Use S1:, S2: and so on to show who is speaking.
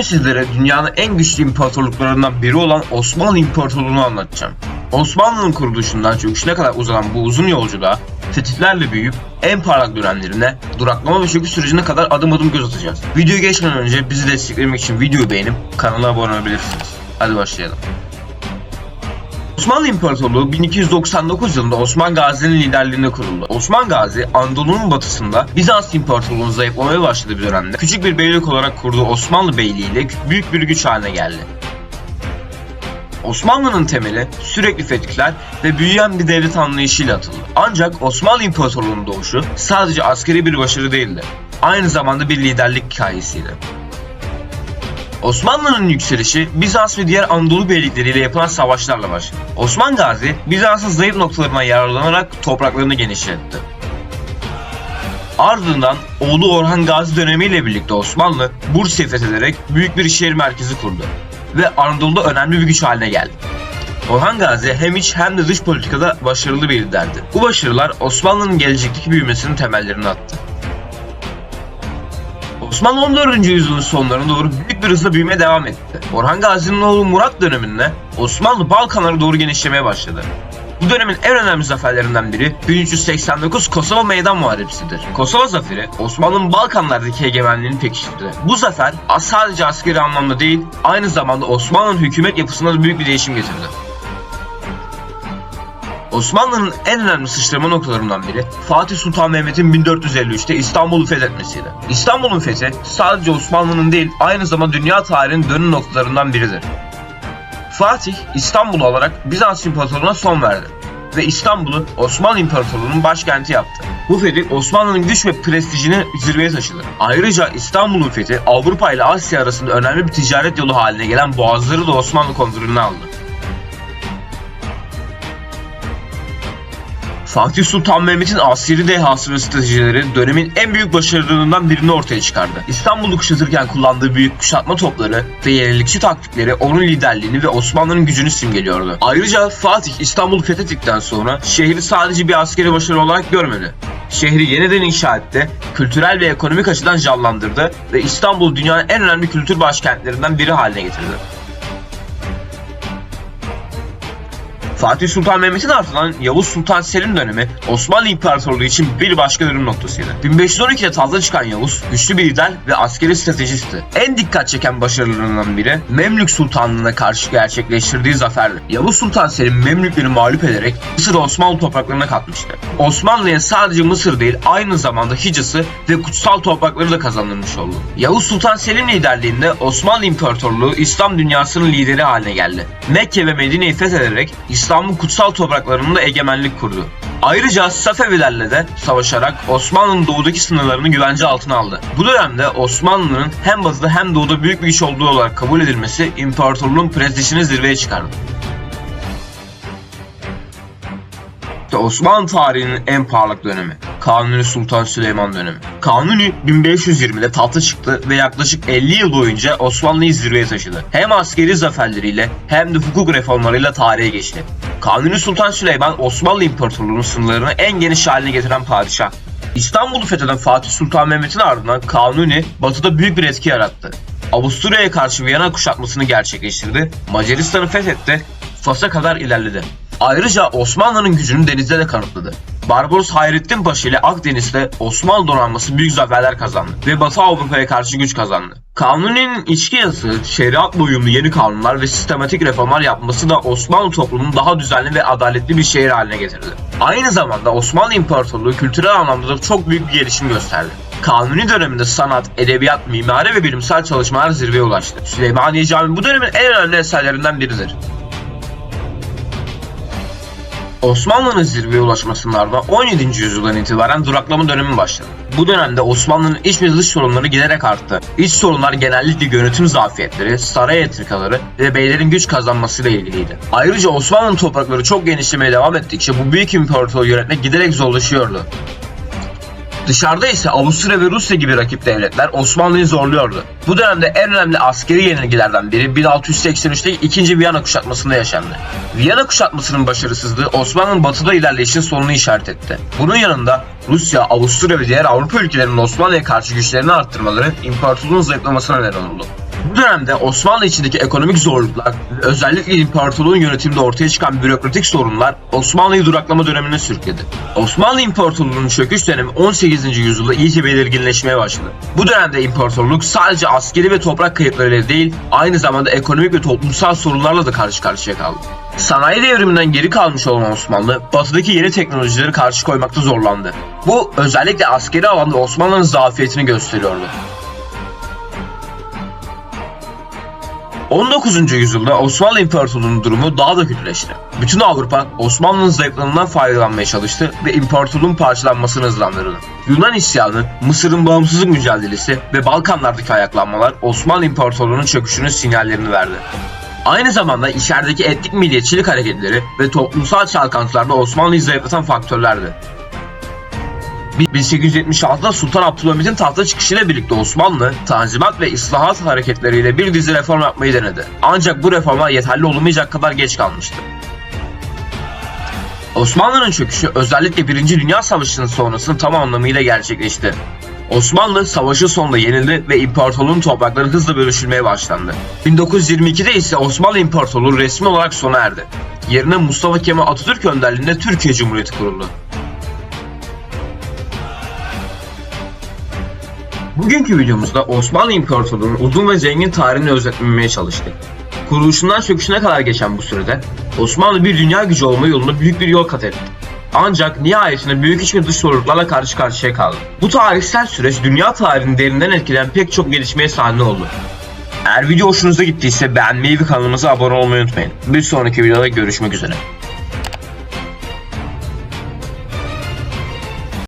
S1: Bugün sizlere dünyanın en güçlü imparatorluklarından biri olan Osmanlı İmparatorluğu'nu anlatacağım. Osmanlı'nın kuruluşundan çöküşüne kadar uzanan bu uzun yolculuğa fetihlerle büyüyüp en parlak dönemlerine, duraklama ve çöküş sürecine kadar adım adım göz atacağız. Videoya geçmeden önce bizi desteklemek için videoyu beğenip kanala abone olabilirsiniz. Hadi başlayalım. Osmanlı İmparatorluğu 1299 yılında Osman Gazi'nin liderliğinde kuruldu. Osman Gazi, Anadolu'nun batısında Bizans İmparatorluğu'nun zayıflamaya başladığı bir dönemde küçük bir beylik olarak kurduğu Osmanlı Beyliği ile büyük bir güç haline geldi. Osmanlı'nın temeli sürekli fetihler ve büyüyen bir devlet anlayışıyla atıldı. Ancak Osmanlı İmparatorluğu'nun doğuşu sadece askeri bir başarı değildi. Aynı zamanda bir liderlik hikayesiydi. Osmanlı'nın yükselişi Bizans ve diğer Anadolu beylikleriyle yapılan savaşlarla başladı. Osman Gazi, Bizans'ın zayıf noktalarından yararlanarak topraklarını genişletti. Ardından oğlu Orhan Gazi dönemiyle birlikte Osmanlı, Bursa'yı fethederek büyük bir şehir merkezi kurdu ve Anadolu'da önemli bir güç haline geldi. Orhan Gazi hem iç hem de dış politikada başarılı bir liderdi. Bu başarılar Osmanlı'nın gelecekteki büyümesinin temellerini attı. Osmanlı 14. yüzyılın sonlarına doğru büyük bir hızla büyümeye devam etti. Orhan Gazi'nin oğlu Murat döneminde Osmanlı Balkanlara doğru genişlemeye başladı. Bu dönemin en önemli zaferlerinden biri 1389 Kosova Meydan Muharebesi'dir. Kosova zaferi Osmanlı'nın Balkanlardaki egemenliğini pekiştirdi. Bu zafer sadece askeri anlamda değil, aynı zamanda Osmanlı'nın hükümet yapısında da büyük bir değişim getirdi. Osmanlı'nın en önemli sıçrama noktalarından biri Fatih Sultan Mehmet'in 1453'te İstanbul'u fethetmesiydi. İstanbul'un fethi sadece Osmanlı'nın değil aynı zamanda dünya tarihinin dönüm noktalarından biridir. Fatih İstanbul'u alarak Bizans İmparatorluğu'na son verdi ve İstanbul'u Osmanlı İmparatorluğu'nun başkenti yaptı. Bu fetih Osmanlı'nın güç ve prestijini zirveye taşıdı. Ayrıca İstanbul'un fethi Avrupa ile Asya arasında önemli bir ticaret yolu haline gelen boğazları da Osmanlı kontrolüne aldı. Fatih Sultan Mehmet'in askeri dehası ve stratejileri dönemin en büyük başarılarından birini ortaya çıkardı. İstanbul'u kuşatırken kullandığı büyük kuşatma topları ve yenilikçi taktikleri onun liderliğini ve Osmanlı'nın gücünü simgeliyordu. Ayrıca Fatih İstanbul'u fethettikten sonra şehri sadece bir askeri başarı olarak görmedi. Şehri yeniden inşa etti, kültürel ve ekonomik açıdan canlandırdı ve İstanbul dünyanın en önemli kültür başkentlerinden biri haline getirdi. Fatih Sultan Mehmet'in ardından Yavuz Sultan Selim dönemi Osmanlı İmparatorluğu için bir başka dönüm noktasıydı. 1512'de tahta çıkan Yavuz güçlü bir lider ve askeri stratejisti. En dikkat çeken başarılarından biri Memlük Sultanlığı'na karşı gerçekleştirdiği zaferdi. Yavuz Sultan Selim Memlükleri mağlup ederek Mısır'ı Osmanlı topraklarına katmıştı. Osmanlı'ya sadece Mısır değil aynı zamanda Hicaz'ı ve kutsal toprakları da kazandırmış oldu. Yavuz Sultan Selim liderliğinde Osmanlı İmparatorluğu İslam dünyasının lideri haline geldi. Mekke ve Medine'yi fethederek İslam'ın kutsal topraklarında egemenlik kurdu. Ayrıca Safevilerle de savaşarak Osmanlı'nın doğudaki sınırlarını güvence altına aldı. Bu dönemde Osmanlı'nın hem batıda hem doğuda büyük bir güç olduğu olarak kabul edilmesi imparatorluğun prestijini zirveye çıkardı. İşte Osmanlı tarihinin en parlak dönemi. Kanuni Sultan Süleyman dönemi. Kanuni 1520'de tahta çıktı ve yaklaşık 50 yıl boyunca Osmanlı'yı zirveye taşıdı. Hem askeri zaferleriyle hem de hukuk reformlarıyla tarihe geçti. Kanuni Sultan Süleyman Osmanlı İmparatorluğu'nun sınırlarını en geniş haline getiren padişah. İstanbul'u fetheden Fatih Sultan Mehmet'in ardından Kanuni batıda büyük bir etki yarattı. Avusturya'ya karşı Viyana kuşatmasını gerçekleştirdi, Macaristan'ı fethetti, Fas'a kadar ilerledi. Ayrıca Osmanlı'nın gücünü denizde de kanıtladı. Barbaros Hayrettin Paşa ile Akdeniz'de Osmanlı donanması büyük zaferler kazandı ve Batı Avrupa'ya karşı güç kazandı. Kanuni'nin içki yazısı, şeriatla uyumlu yeni kanunlar ve sistematik reformlar yapması da Osmanlı toplumunu daha düzenli ve adaletli bir şehir haline getirdi. Aynı zamanda Osmanlı İmparatorluğu kültürel anlamda da çok büyük bir gelişim gösterdi. Kanuni döneminde sanat, edebiyat, mimari ve bilimsel çalışmalar zirveye ulaştı. Süleymaniye Camii bu dönemin en önemli eserlerinden biridir. Osmanlı'nın zirveye ulaşmasının ardından 17. yüzyıldan itibaren duraklama dönemi başladı. Bu dönemde Osmanlı'nın iç ve dış sorunları giderek arttı. İç sorunlar genellikle yönetim zafiyetleri, saray entrikaları ve beylerin güç kazanmasıyla ilgiliydi. Ayrıca Osmanlı'nın toprakları çok genişlemeye devam ettikçe bu büyük imparatorluğu yönetmek giderek zorlaşıyordu. Dışarıda ise Avusturya ve Rusya gibi rakip devletler Osmanlı'yı zorluyordu. Bu dönemde en önemli askeri yenilgilerden biri 1683'te 2. Viyana kuşatmasında yaşandı. Viyana kuşatmasının başarısızlığı Osmanlı'nın batıda ilerleyişin sonunu işaret etti. Bunun yanında Rusya, Avusturya ve diğer Avrupa ülkelerinin Osmanlı'ya karşı güçlerini arttırmaları imparatorluğun zayıflamasına neden oldu. Bu dönemde Osmanlı içindeki ekonomik zorluklar özellikle imparatorluğun yönetiminde ortaya çıkan bürokratik sorunlar Osmanlı'yı duraklama dönemine sürükledi. Osmanlı İmparatorluğu'nun çöküş dönemi 18. yüzyılda iyice belirginleşmeye başladı. Bu dönemde imparatorluk sadece askeri ve toprak kayıplarıyla değil, aynı zamanda ekonomik ve toplumsal sorunlarla da karşı karşıya kaldı. Sanayi devriminden geri kalmış olan Osmanlı, batıdaki yeni teknolojileri karşı koymakta zorlandı. Bu özellikle askeri alanda Osmanlı'nın zafiyetini gösteriyordu. 19. yüzyılda Osmanlı İmparatorluğu'nun durumu daha da kötüleşti. Bütün Avrupa Osmanlı'nın zayıflığından faydalanmaya çalıştı ve imparatorluğun parçalanmasını hızlandırdı. Yunan isyanı, Mısır'ın bağımsızlık mücadelesi ve Balkanlardaki ayaklanmalar Osmanlı İmparatorluğu'nun çöküşünün sinyallerini verdi. Aynı zamanda içerideki etnik milliyetçilik hareketleri ve toplumsal çalkantılarda Osmanlı'yı zayıflatan faktörlerdi. 1876'da Sultan Abdülhamit'in tahta çıkışıyla birlikte Osmanlı, tanzimat ve ıslahat hareketleriyle bir dizi reform yapmayı denedi. Ancak bu reformlar yeterli olamayacak kadar geç kalmıştı. Osmanlı'nın çöküşü özellikle 1. Dünya Savaşı'nın sonrasında tam anlamıyla gerçekleşti. Osmanlı savaşın sonunda yenildi ve imparatorluğun toprakları hızla bölüşülmeye başlandı. 1922'de ise Osmanlı İmparatorluğu resmi olarak sona erdi. Yerine Mustafa Kemal Atatürk önderliğinde Türkiye Cumhuriyeti kuruldu. Bugünkü videomuzda Osmanlı İmparatorluğu'nun uzun ve zengin tarihini özetlemeye çalıştık. Kuruluşundan çöküşüne kadar geçen bu sürede Osmanlı bir dünya gücü olma yolunda büyük bir yol kat etti. Ancak nihayetinde büyük iç ve dış zorluklarla karşı karşıya kaldı. Bu tarihsel süreç dünya tarihini derinden etkileyen pek çok gelişmeye sahne oldu. Eğer video hoşunuza gittiyse beğenmeyi ve kanalımıza abone olmayı unutmayın. Bir sonraki videoda görüşmek üzere.